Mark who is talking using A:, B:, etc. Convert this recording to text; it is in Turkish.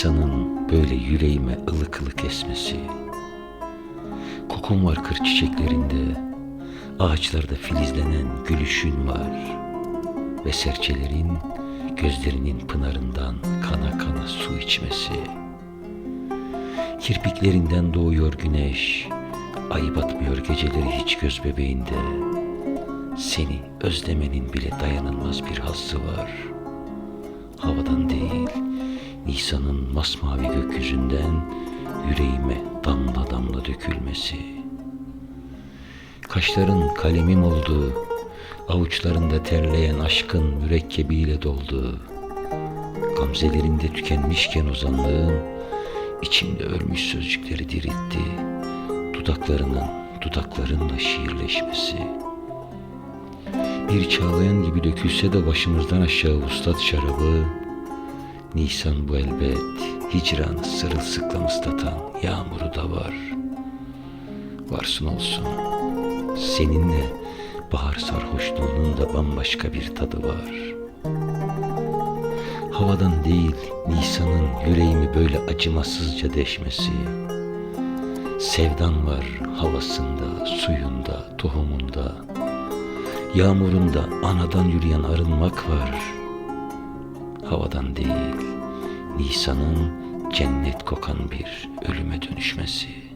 A: Nisan'ın böyle yüreğime ılık ılık esmesi. Kokun var kır çiçeklerinde, ağaçlarda filizlenen gülüşün var. Ve serçelerin gözlerinin pınarından kana kana su içmesi. Kirpiklerinden doğuyor güneş, ay batmıyor geceleri hiç göz bebeğinde. Seni özlemenin bile dayanılmaz bir hazzı var. Havadan değil, Nisan'ın masmavi gökyüzünden yüreğime damla damla dökülmesi. Kaşların kalemim oldu, avuçlarında terleyen aşkın mürekkebiyle doldu. Gamzelerinde tükenmişken ozanlığım, içimde ölmüş sözcükleri diriltti. Dudaklarının dudaklarınla şiirleşmesi. Bir çağlayan gibi dökülse de başımızdan aşağı ustat şarabı, Nisan bu elbet, hicranı sırılsıklam ıslatan yağmuru da var. Varsın olsun, seninle bahar sarhoşluğunun da bambaşka bir tadı var. Havadan değil, Nisan'ın yüreğimi böyle acımasızca deşmesi. Sevdan var havasında, suyunda, tohumunda. Yağmurunda anadan yürüyen arınmak var. Havadan değil, Nisan'ın cennet kokan bir ölüme dönüşmesi.